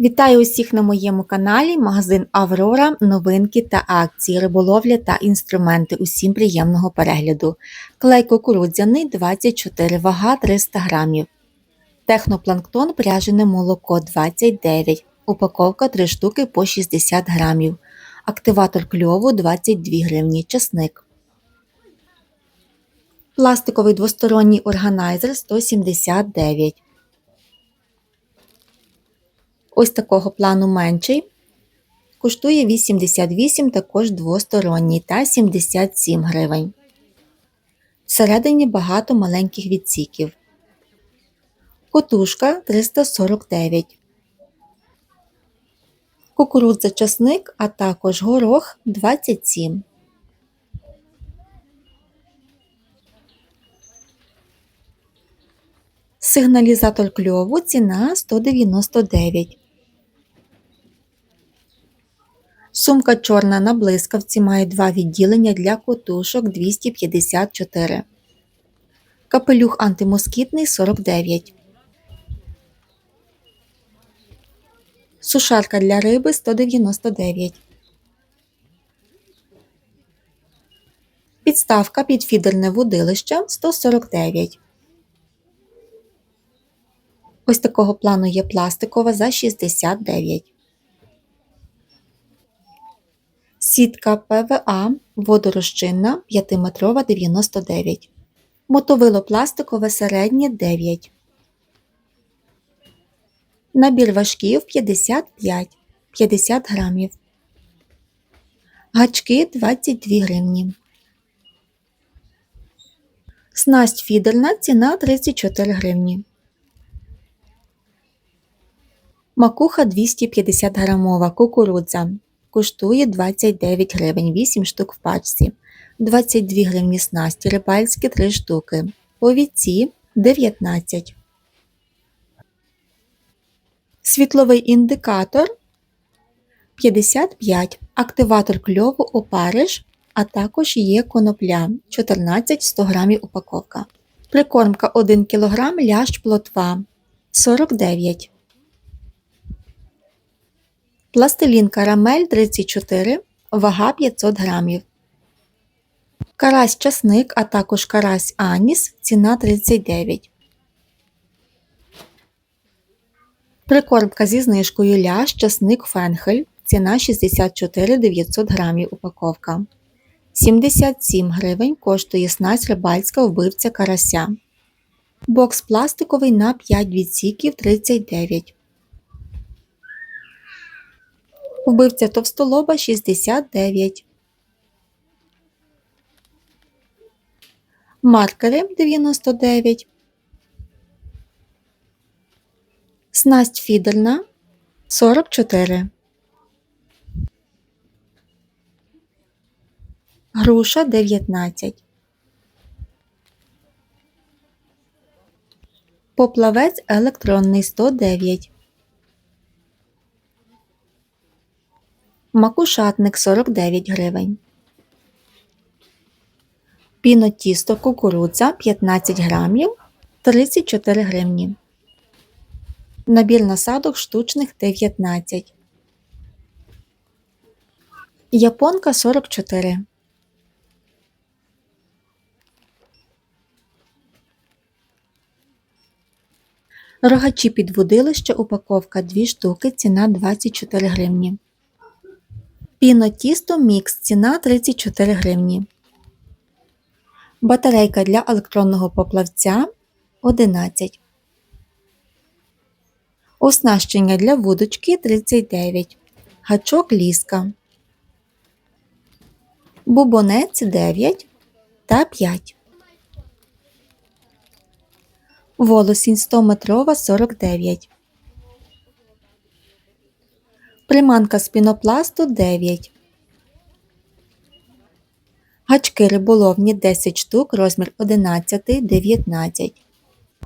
Вітаю усіх на моєму каналі, магазин Аврора, новинки та акції, риболовля та інструменти. Усім приємного перегляду. Клей кукурудзяний 24, вага 300 грамів. Технопланктон пряжене молоко 29, упаковка 3 штуки по 60 грамів. Активатор кльову 22 гривні, чесник. Пластиковий двосторонній органайзер 179. Ось такого плану менший. Коштує 88, також двосторонній та 77 гривень. Всередині багато маленьких відсіків. Котушка 349. Кукурудза часник, а також горох 27. Сигналізатор кльову ціна 199. Сумка чорна на блискавці має два відділення для котушок 254. Капелюх антимоскітний 49. Сушарка для риби 199. Підставка під фідерне вудилище 149. Ось такого плану є пластикова за 69. Сітка ПВА водорозчинна 5-метрова 99. Мотовило пластикове середнє 9. Набір важків 55 50 грамів. Гачки 22 гривні. Снасть фідерна ціна 34 гривні. Макуха 250 грамова кукурудза. Коштує 29 гривень, 8 штук в пачці. 22 гривні снасті, рибальські 3 штуки. Повіці 19. Світловий індикатор 55. Активатор кльову опариш, а також є конопля 14 100 грамів упаковка. Прикормка 1 кг лящ плотва 49. Пластилін карамель 34, вага 500 грамів. Карась часник, а також карась аніс ціна 39. Прикормка зі знижкою ляш часник фенхель ціна 64 900 грамів упаковка. 77 гривень коштує снасть рибальська вбивця карася. Бокс пластиковий на 5 відсіків 39. Вбивця товстолоба 69. Маркери 99. Снасть фідерна 44. Груша 19. Поплавець електронний 109. Макушатник 49 гривень. Пінотісто кукурудза 15 грамів 34 гривні. Набір насадок штучних 19. Японка 44. Рогачі під водилище упаковка 2 штуки, ціна 24 гривні. Піно тісто мікс ціна 34 гривні. Батарейка для електронного поплавця 11. Оснащення для вудочки 39. Гачок ліска. Бубонець 9 та 5. Волосінь 100 метрова 49. Приманка з пінопласту 9. Гачки риболовні 10 штук, розмір 11, 19.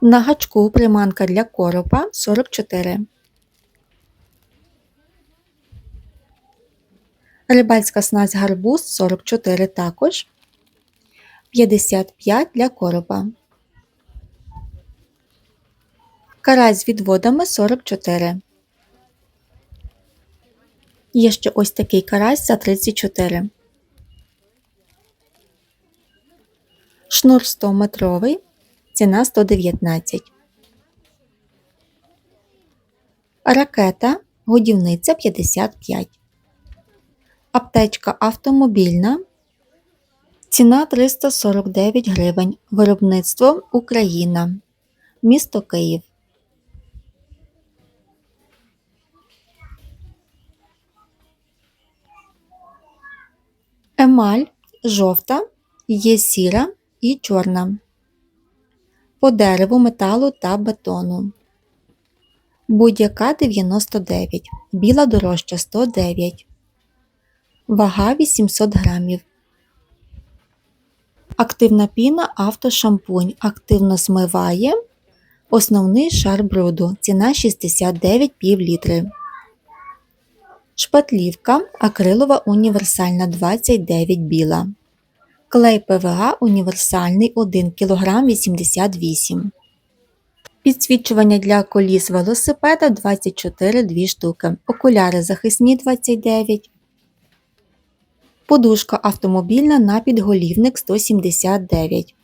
На гачку приманка для коропа 44. Рибальська снасть гарбуз 44 також. 55 для коропа. Карась з відводами 44. Є ще ось такий карась за 34. Шнур 100 метровий, ціна 119. Ракета, годівниця 55. Аптечка автомобільна. Ціна 349 гривень. Виробництво Україна. Місто Київ. Емаль жовта, є сіра і чорна. По дереву, металу та бетону. Будь-яка 99, біла дорожча 109. Вага 800 грамів. Активна піна автошампунь активно змиває. Основний шар бруду. Ціна 69 пів літри. Шпатлівка акрилова універсальна 29 біла. Клей ПВА універсальний 1 кг 88 Підсвічування для коліс велосипеда 24 2 штуки. Окуляри захисні 29 Подушка автомобільна на підголівник 179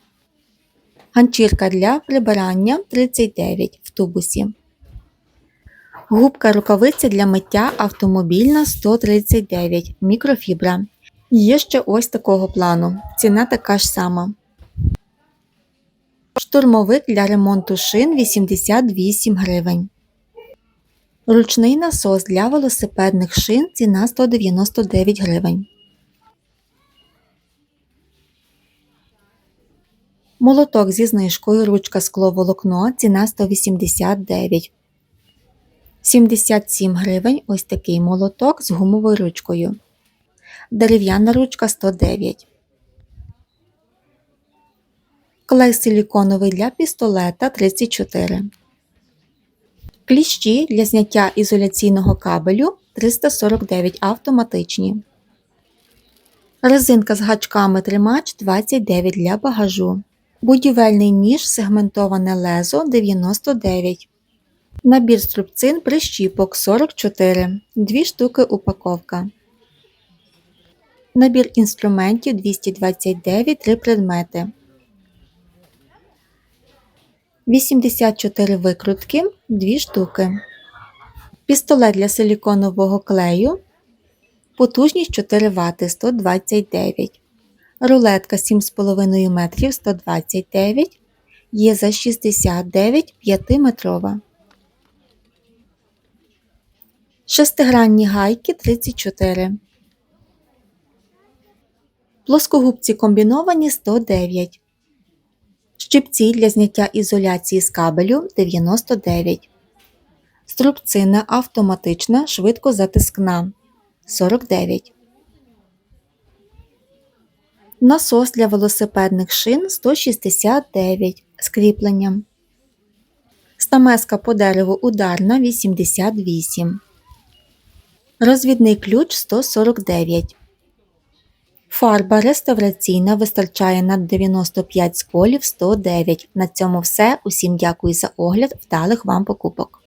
Ганчірка для прибирання 39 в тубусі. Губка рукавиця для миття автомобільна 139 мікрофібра. Є ще ось такого плану. Ціна така ж сама. Штурмовик для ремонту шин 88 гривень. Ручний насос для велосипедних шин ціна 199 гривень. Молоток зі знижкою ручка скловолокно ціна 189 77 гривень ось такий молоток з гумовою ручкою. Дерев'яна ручка 109. Клей силіконовий для пістолета 34. Кліщі для зняття ізоляційного кабелю 349 автоматичні. Резинка з гачками тримач 29 для багажу. Будівельний ніж сегментоване лезо 99. Набір струбцин прищіпок 44. 2 штуки упаковка. Набір інструментів 229 3 предмети. 84 викрутки 2 штуки. Пістолет для силіконового клею. Потужність 4 Вт 129. Рулетка 7,5 метрів 129. Є за 69 5-метрова. Шестигранні гайки 34. Плоскогубці комбіновані 109. Щипці для зняття ізоляції з кабелю 99. Струбцина автоматична швидкозатискна 49. Насос для велосипедних шин 169 з кріпленням. Стамеска по дереву ударна 88. Розвідний ключ 149. Фарба реставраційна вистачає на 95 сколів 109. На цьому все. Усім дякую за огляд. Вдалих вам покупок.